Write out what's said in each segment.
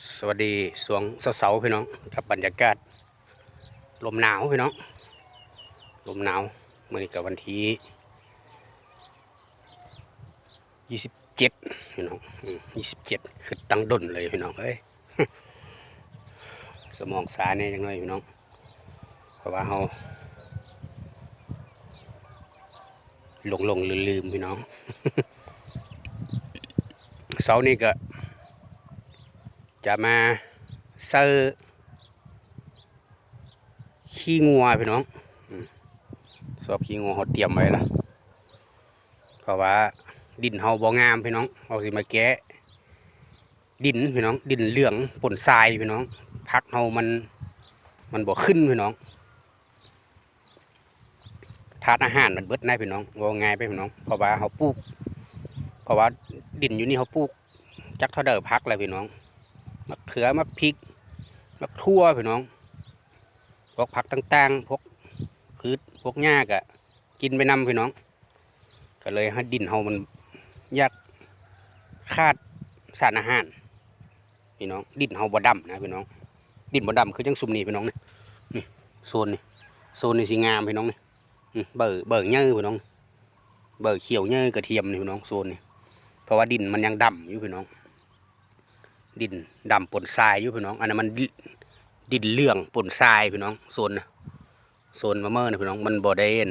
สวัสดีสวงเสาพี่น้องกับบรรยากาศ ลมหนาวพี่น้องลมหนาวเมื่อนี้กับวันที่ยี่สิบเจ็ดพี่น้องยี่สิบเจ็ดคือตั้งดนเลยพี่น้องเอ้ยสมองสาเนี่ยยังไงพี่น้องเพราะว่าเขาหลงหลงลืมลืมพี่น้องเสาร์นี้ก็ จะมาเซอร์ขี้งัวพี่น้องสอบขี้งัวเขาเตรียมไว้ละเพราะว่าดินเฮาบ่งามพี่น้องเราสิมาแกะ ดินพี่น้อง ดินเหลืองปนทรายพี่น้องพักเฮามันมันบ่ขึ้นพี่น้องทานอาหารมันเบิดได้พี่น้องว่าง่ายไปพี่น้องเพราะว่าเขาปลูกเพราะว่าดินอยู่นี่เขาปลูกจักเท่าเดิมพักเลยพี่น้อง มะเขือมะพริกมะทั่วพี่น้อง พวกผักต่างๆ พวกพืชพวกหญ้ากะกินไปนำพี่น้อง ก็เลยให้ดินเฮามันยากขาดสารอาหารพี่น้อง ดินเฮาบ่ดำนะพี่น้อง ดินบ่ดำคือจังซุมนี่พี่น้องนี่นี่โซนนี่โซนนี่สิงามพี่น้องนี่เบอร์เบอร์เนื้อพี่น้อง เบอร์เขียวเนื้อกระเทียมนี่พี่น้องโซนนี่เพราะว่าดินมันยังดำอยู่พี่น้อง ดินดำปนทรายอยู่พี่น้อง อันนั้นมันดินเลื่องปนทรายพี่น้องโซนโซนมะเมื่อนะพี่น้องมันบ่ได้เอ็น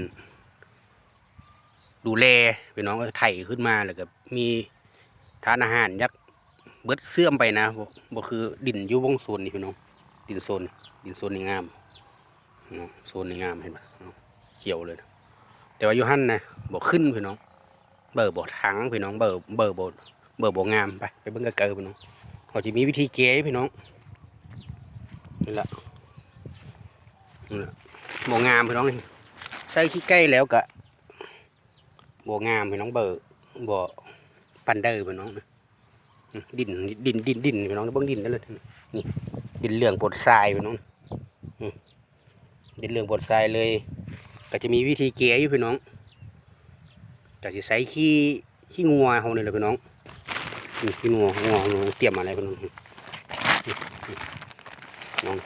ดูแลพี่น้องก็ไถขึ้นมาแล้วก็มีทานอาหารยักเบิดเสื่อมไปนะบ่คือดินอยู่วงโซนนี่พี่น้อง ดินโซน ดินโซนนี่งามโซนนี่งามเห็นปะเนาะเขียวเลยนะแต่ว่ายู่หั่นนะบ่ขึ้นพี่น้อง เบอร์บ่ทังพี่น้องเบอร์เบอร์บ่เบอร์บ่งามไปไปเบิ่งกะเกอพี่น้อง เขาจะมีวิธีเก๋พี่น้องนี่แหละนี่แหละบงามพี่น้องนี่ใส่ขี้ใกล้แล้วกะบงามพี่น้องเบอร์บ่ปันเดอร์พี่น้องนะดินดินดินดินพี่น้องเบิ่งดินได้เลยนี่ดินเหลืองปนทรายพี่น้องดินเหลืองปนทรายเลย ก็จะมีวิธีเก๋อยู่พี่น้องก็จะใส่ขี้ขี้งัวเขานี่แหละพี่น้อง นี่พี่งัวงัวงัวเตรียมอะไรกันน้องน้อง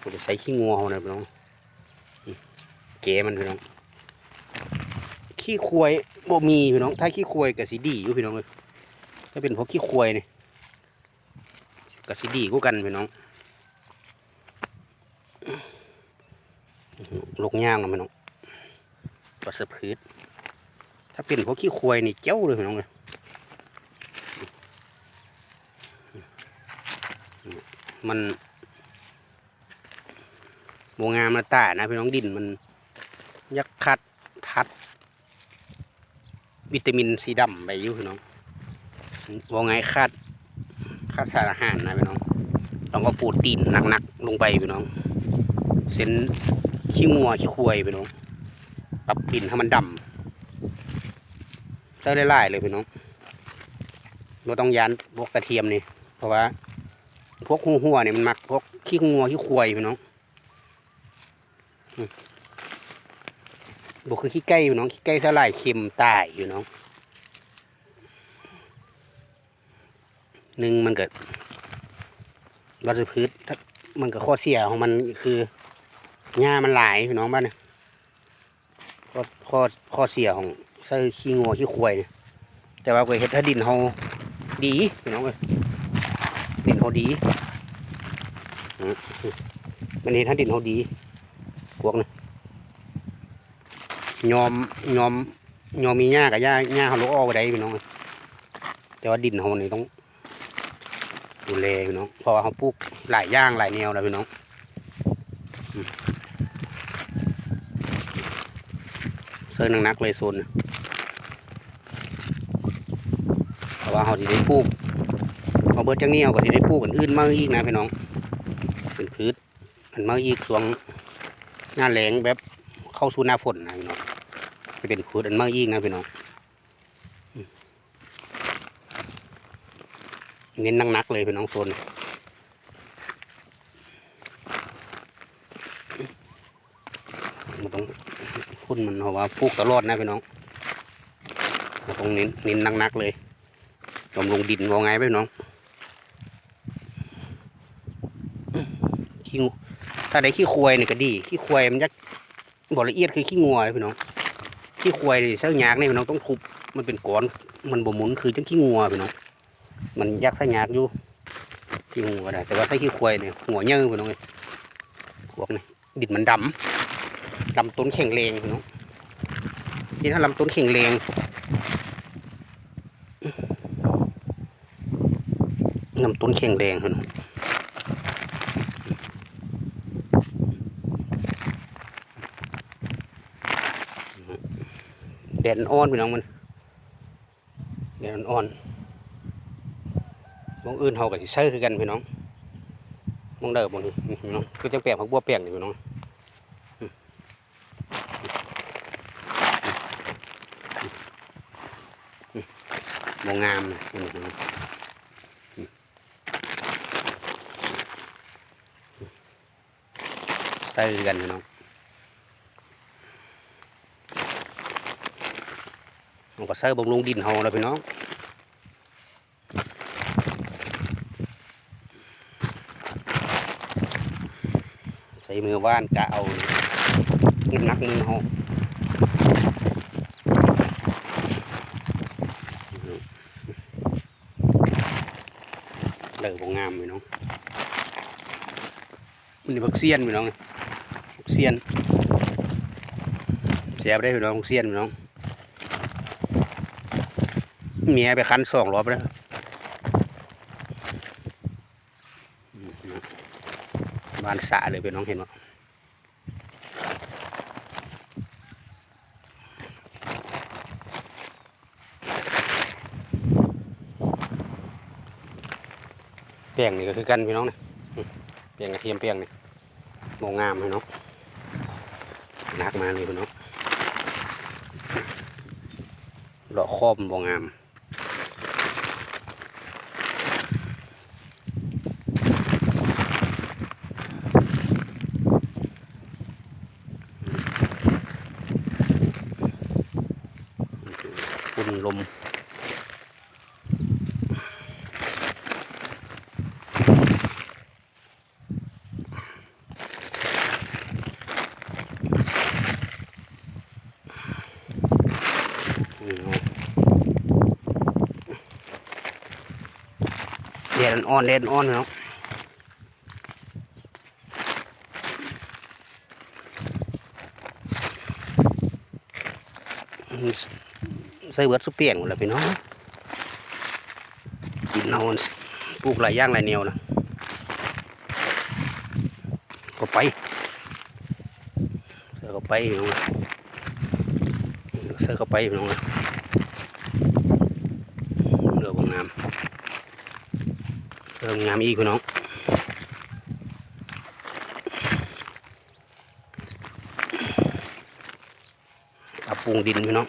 กูจะใส่ขี้งัวเขานะพี่น้องเก๋มันพี่น้อง ขี้ควยบ่มีพี่น้อง ถ้าขี้ควยกับสีดีอยู่พี่น้องเลยถ้าเป็นพวกขี้ควายนี่กับสีดีกูกันพี่น้องลูกย่างนะพี่น้องปัสสะพืช ถ้าเป็นพวกขี้ควายนี่เจ้าเลยพี่น้องเลยมันโบงามมาตานะพี่น้องดินมันยักคัดทัด วิตามินสีดำไปอยู่พี่น้องว่าไงคาดคาดสารอาหารนะพี่น้องต้องเอาปูตีนหนักๆลงไปพี่น้อง เส้นขี้งัวขี้ควายพี่น้องปรับดินให้มันดำ เต้าได้ไล่เลยพี่น้องเราต้องยานพวกกระเทียมนี่เพราะว่า พวกหัวหัวเนี่ยมันมักพวกขี้งัวขี้ควายพี่น้องบวกคือขี้ไก่พี่น้องขี้ไก่เท่าไรเค็มตายอยู่น้องหนึ่งมันเกิดวัชพืชถ้ามันก็ข้อเสียของมันคือหญ้ามันหลายพี่น้องบ้านเนี่ยข้อข้อข้อเสียของ ใส่ขี้งัวขี้ควายเนี่ยแต่ว่าก็เฮ็ดถ้าดินเฮาดีพี่น้องเอ้ยดินเฮาดีอันเฮ็ดถ้าดินเฮาดีพวกนี้ยอมยอมยอมมีหญ้ากับหญ้าหญ้าเฮาลกออกไปได้พี่น้องเอ้ยแต่ว่าดินเฮานี่ต้องดูแลพี่น้องเพราะว่าเฮาปลูกหลายย่างหลายแนวแล้วพี่น้องเสื้อนักๆเลยโซนนะ เพราะ ว่าเขาที่ได้ปลูกเอาเบิดจังนี้เขาก็ที่ได้ปลูกอันอื่นมากอีกนะพี่น้อง เป็นพืชอันมากอีกช่วงหน้าแล้งแบบเข้าสู่หน้าฝนนะพี่น้องจะเป็นพืชอันมากอีกนะพี่น้องเน้นนักๆเลยพี่น้องโซนมันต้องฝุ่นมันเพราะว่าปลูกตลอดนะพี่น้องต้องเน้นเน้นนักๆเลย บำรุงดินว่าไงไปพี่น้องขี้งูถ้าได้ขี้ควายนี่ก็ดี ขี้ควายมันจะบ่ละเอียดคือขี้งัวเลยพี่น้อง ขี้ควายนี่เส้ายากนี่พี่น้องต้องทุบ มันเป็นก้อน มันบ่หมุนคือจังขี้งัวพี่น้อง มันยักเส้ายากอยู่ ขี้งัวได้ แต่ว่าถ้าขี้ควายเนี่ยหัวเยอพี่น้องเอ้ยพวกนี้ดินมันดำลำต้นแข็งแรงพี่น้องนี่ถ้าลำต้นแข็งแรง ลำต้นแข็งแรงพี่น้องแดดอ่อนพี่น้องมันแดดอ่อนมองอื่นเฮากับสิใช้คือกันพี่น้องมองเด้อบ่นี่นี่พี่น้องคือจังแปลงผักบัวแปลงนี่พี่น้องมอืมบ่งามนะนี่พี่น้องอืม ใช้คือกันพี่น้องมันก็ใส่บำรุงดินเฮาแล้วพี่น้องใส่มือว่านกะเอาน้ำหนักมือเฮาเลิกบ่งามพี่น้องมันนี่บักเซียนพี่น้องบัก เซียนเสียไปได้พี่น้องเซียนพี่น้องเมียไปคันสองรอบแล้วบ้านสะเลยเป็นน้องเห็นไหมแป้งนี่ก็คือกันพี่น้องเนี่อืมแป้งกระเทียมแป้งนี่โมงามพี่น้อง นักมาเลยพี่น้องเลาะคอมโมงาม ฝุ่นลมนี่เนาะแดอ่อนแดดอ่อนเนาะใส่เบิดสุเปียงหมดแล้วพี่น้องกินเอนปลูกหลายย่างหลายแนวนะก็ไปเสือก็ไปพี่น้องเสือก็ไปพี่น้องเรือบงาม เรือบงามอีกพี่น้องเอาปรุงดินพี่น้อง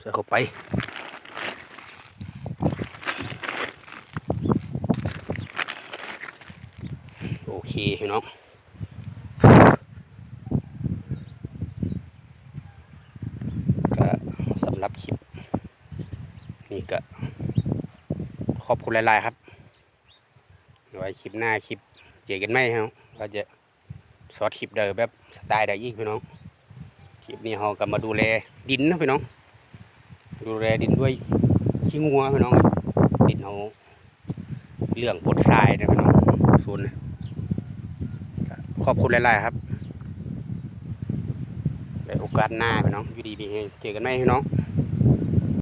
ใส่เข้าไปโอเคพี่น้องก็สำหรับคลิป นี่ก็ ขอบคุณหลาย ๆ ครับไว้คลิปหน้าคลิปเจอกันไหมครับก็จะสอดคลิปเดิมแบบสไตล์ใดอีกพี่น้อง คลิปนี้เราก็มาดูแลดินนะพี่น้อง ดูแลดินด้วยขี้งัวพี่น้อง ดินเอาเรื่องปดทรายนะพี่น้องส่วนขอบคุณหลาย ๆ ครับในโอกาสหน้าพี่น้องอยู่ดีดีเจอกันไหมพี่น้อง